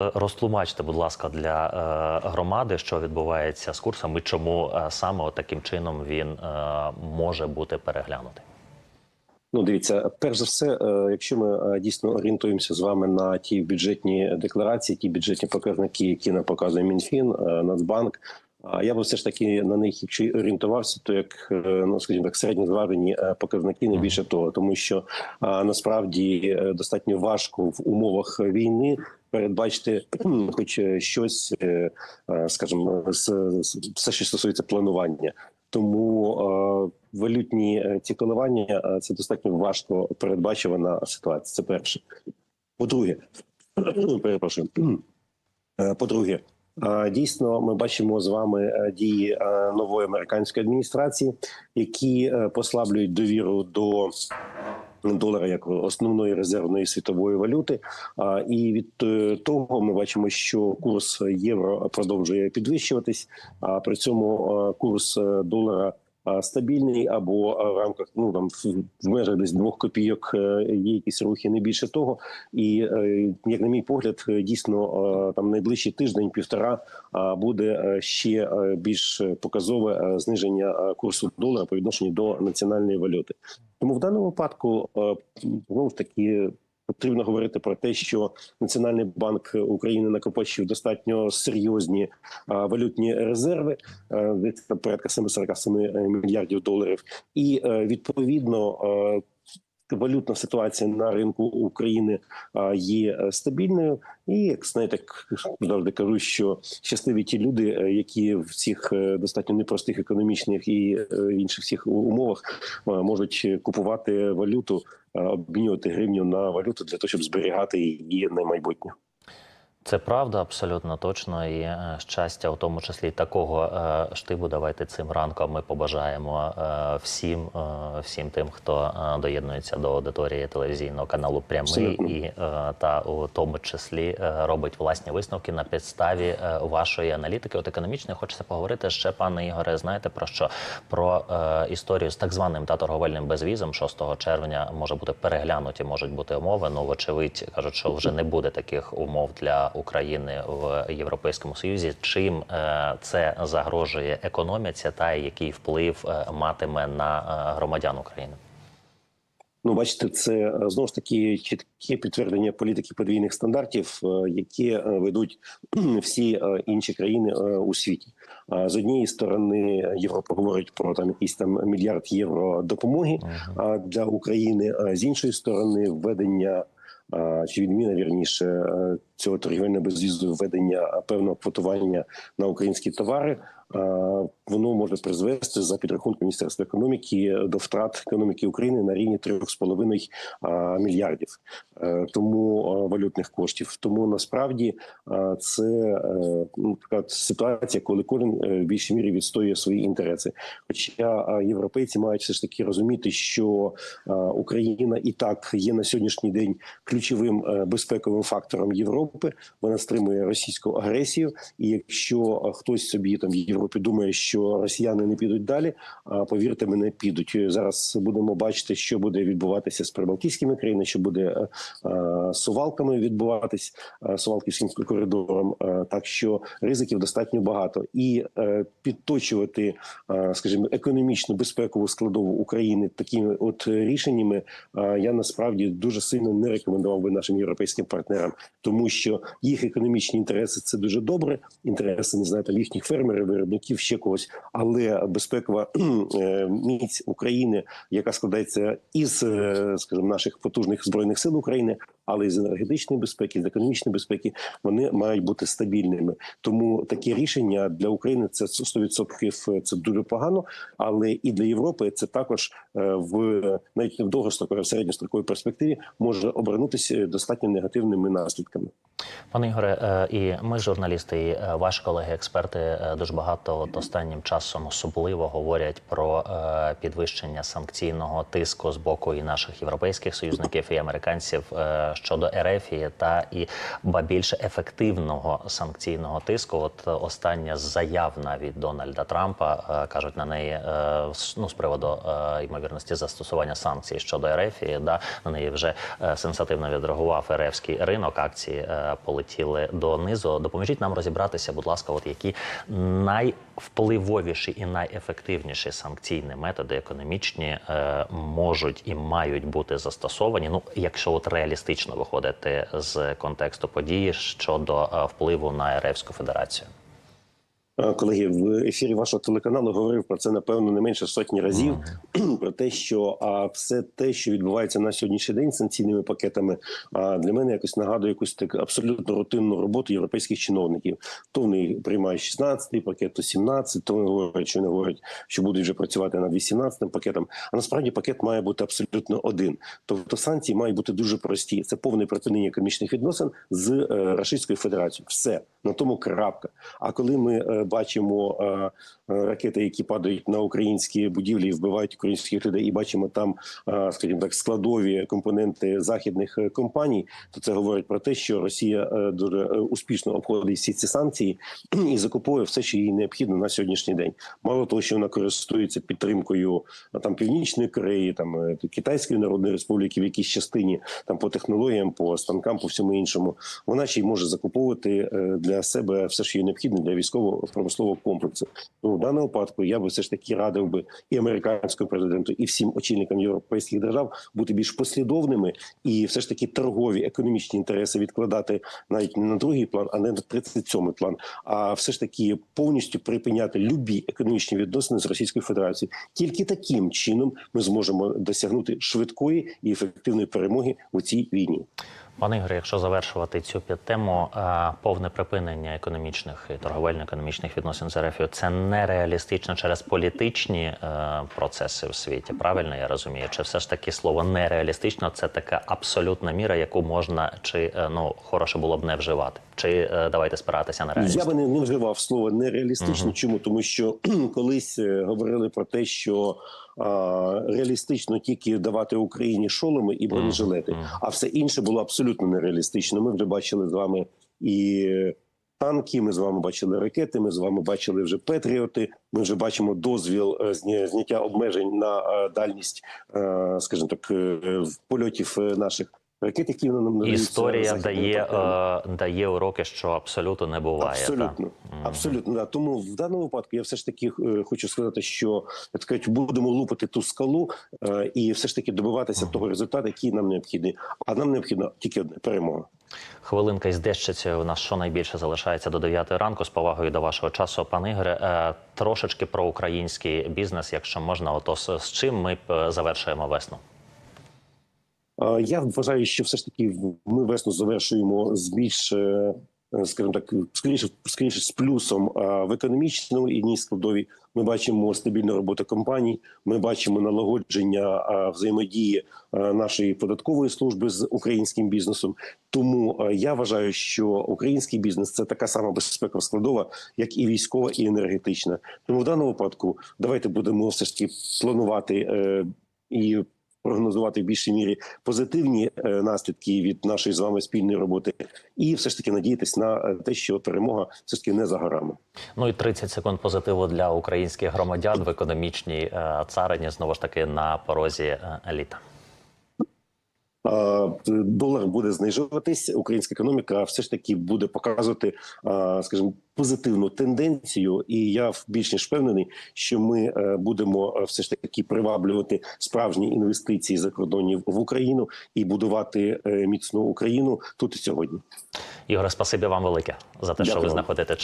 Розтлумачте, будь ласка, для е, громади, що відбувається з курсом і чому е, саме таким чином він е, може бути переглянутий. Ну, дивіться, перш за все, е, якщо ми е, дійсно орієнтуємося з вами на ті бюджетні декларації, ті бюджетні показники, які нам показує Мінфін, е, Нацбанк. А я би все ж таки на них, якщо й орієнтувався, то як е, ну скажімо так, середньозважені е, показники, не більше того, тому що насправді е, достатньо важко в умовах війни передбачити хоч е, щось, е, е, скажімо, все, що стосується планування. Тому валютні ці коливання це достатньо важко передбачувана ситуація. Це перше. По-друге, перепрошую. Е, По-друге, дійсно, ми бачимо з вами дії нової американської адміністрації, які послаблюють довіру до долара як основної резервної світової валюти. І від е, того ми бачимо, що курс євро продовжує підвищуватись, а при цьому е, курс е, долара. Стабільний або в рамках ну там в, межах десь двох копійок е, є якісь рухи, не більше того. І е, як на мій погляд, е, дійсно там найближчий тиждень півтора буде ще більш показове зниження курсу долара по відношенню до національної валюти. Тому в даному випадку знову ж таки потрібно говорити про те, що Національний банк України накопичив достатньо серйозні валютні резерви, е, десь порядка 747 мільярдів доларів, і е, відповідно. Валютна ситуація на ринку України є е, стабільною, і як знаєте, завжди кажу, що щасливі ті люди, е, які в цих е, достатньо непростих економічних і інших всіх умовах можуть купувати валюту, обмінювати гривню на валюту для того, щоб зберігати її на майбутнє. Це правда, абсолютно точно. І е, щастя, у тому числі такого е, штибу. Давайте цим ранком ми побажаємо е, всім, всім тим, хто доєднується до аудиторії телевізійного каналу Прямий Абсолютно. і та у тому числі робить власні висновки на підставі вашої аналітики. От економічної хочеться поговорити ще, пане Ігоре. Знаєте про що? Про історію з так званим та торговельним безвізом 6 червня може бути переглянуті, можуть бути умови. Ну, вочевидь, кажуть, що вже не буде таких умов для України в Європейському Союзі. Чим е, це загрожує економіці, та який вплив е, матиме на е, громадян України? Ну, бачите, це знову ж таки чітке підтвердження політики подвійних стандартів, які ведуть всі інші країни у світі. З однієї сторони Європа говорить про там якийсь там мільярд євро допомоги для України, а з іншої сторони введення. Чи відміна вірніше цього торгівельного безвізу введення певного квотування на українські товари, воно може призвести за підрахунком Міністерства економіки до втрат економіки України на рівні 3,5 а, мільярдів. Е, Тому валютних коштів. Тому насправді це е, ну, така ситуація, коли кожен е, в більшій мірі відстоює свої інтереси. Хоча європейці мають все ж таки розуміти, що Україна і так є на сьогоднішній день ключовим е, безпековим фактором Європи. Вона стримує російську агресію. І якщо хтось собі там в Європі думає, що росіяни не підуть далі, а повірте мене, підуть зараз. Будемо бачити, що буде відбуватися з прибалтійськими країнами, що буде е, е, з сувалками відбуватись е, сувалківським коридором. Е, Так що ризиків достатньо багато, і е, підточувати, е, скажімо, економічну безпекову складову України такими от рішеннями. е, Я насправді дуже сильно не рекомендував би нашим європейським партнерам, тому що їх економічні інтереси це дуже добре. Інтереси не знаю, там їхніх фермерів, виробників, ще когось, але безпекова е, міць України, яка складається із, е, скажімо, наших потужних збройних сил України, але й з енергетичної безпеки, з економічної безпеки, вони мають бути стабільними. Тому таке рішення для України це 100% це дуже погано, але і для Європи це також е, в навіть не в довгостроковій, а в середньостроковій перспективі може обернутися достатньо негативними наслідками. Пане Ігоре, е, і ми, журналісти, і е, ваші колеги-експерти, е, дуже багато от останнім часом особливо говорять про підвищення санкційного тиску з боку і наших європейських союзників і американців щодо Ерефії та і ба більше ефективного санкційного тиску. От остання заяв навіть Дональда Трампа кажуть на неї ну з приводу ймовірності застосування санкцій щодо Ерефії. Да на неї вже сенсативно відреагував ерефський ринок. Акції полетіли донизу. Допоможіть нам розібратися, будь ласка, от які найвпливовіші і найефективніші санкційні методи економічні е, можуть і мають бути застосовані. Ну, якщо от реалістично виходити з контексту події щодо е, впливу на Ерефську Федерацію. Е, Колеги, в ефірі вашого телеканалу говорив про це напевно не менше сотні разів. Про те, що а, все те, що відбувається на сьогоднішній день санкційними пакетами, а, для мене якось нагадує якусь так абсолютно рутинну роботу європейських чиновників. То вони приймають 16-й пакет, то 17, то вони говорять, що вони говорять, що будуть вже працювати над 18-м пакетом. А насправді пакет має бути абсолютно один. Тобто санкції мають бути дуже прості. Це повне припинення економічних відносин з е, Російською Федерацією. Все на тому крапка. А коли ми е, бачимо е, е, ракети, які падають на українські будівлі вбивають українських людей, і бачимо там, е, скажімо так, складові компоненти західних компаній, то це говорить про те, що Росія дуже успішно обходить всі ці санкції і закуповує все, що їй необхідно на сьогоднішній день. Мало того, що вона користується підтримкою там Північної Кореї, там Китайської Народної Республіки в якійсь частині, там по технологіям, по станкам, по всьому іншому, вона ще й може закуповувати для себе все, що їй необхідно для військового промислового комплексу. Тому в даному випадку я би все ж таки радив би і американському президенту, і всім очільникам європейських держав бути більш послідовними і все ж таки торгові економічні інтереси відкладати навіть не на другий план, а не на 37-й план, а все ж таки повністю припиняти любі економічні відносини з Російською Федерацією. Тільки таким чином ми зможемо досягнути швидкої і ефективної перемоги у цій війні. Пане Ігоре, якщо завершувати цю підтему, е, повне припинення економічних і торговельно-економічних відносин з РФ – це нереалістично через політичні е, процеси в світі. Правильно я розумію? Чи все ж таки слово нереалістично це така абсолютна міра, яку можна чи е, ну хороше було б не вживати? Чи давайте спиратися на реальність? Я би не, не вживав слово нереалістично. Мгм. Чому тому, що колись говорили про те, що реалістично тільки давати Україні шоломи і бронежилети, а все інше було абсолютно нереалістично. Ми вже бачили з вами і танки. Ми з вами бачили ракети. Ми з вами бачили вже петріоти. Ми вже бачимо дозвіл е, зняття обмежень на е, дальність, е, скажімо так, польотів наших ракет, які нам надають Історія дає, е, дає уроки, що абсолютно не буває. Абсолютно, так? Мгм. абсолютно. Да. Тому в даному випадку я все ж таки е, хочу сказати, що так сказать, будемо лупити ту скалу е, і все ж таки добиватися Мгм. того результату, який нам необхідний. А нам необхідно тільки одне перемога. Хвилинка із дещицею у нас що найбільше залишається до 9 ранку. З повагою до вашого часу, пане Ігоре, е, трошечки про український бізнес, якщо можна, ото з, з чим ми е, завершуємо весну. Я вважаю, що все ж таки ми весну завершуємо з більш, е, скажімо так, скоріше, скоріше з плюсом в економічному і ній складові. Ми бачимо стабільну роботу компаній. Ми бачимо налагодження взаємодії нашої податкової служби з українським бізнесом. Тому я вважаю, що український бізнес це така сама безпекова складова, як і військова, і енергетична. Тому в даному випадку давайте будемо все ж таки планувати е, і прогнозувати в більшій мірі позитивні е, наслідки від нашої з вами спільної роботи, і все ж таки надіятись на е, те, що перемога все ж таки не за горами. Ну і 30 секунд позитиву для українських громадян в економічній е, царині. Знову ж таки на порозі еліта. Долар буде знижуватись, українська економіка все ж таки буде показувати, скажімо, позитивну тенденцію. І я більш ніж впевнений, що ми е, будемо е, все ж таки приваблювати справжні інвестиції закордонів в Україну і будувати е, міцну Україну тут і сьогодні. Ігоре, спасибі вам велике за те, що ви знаходите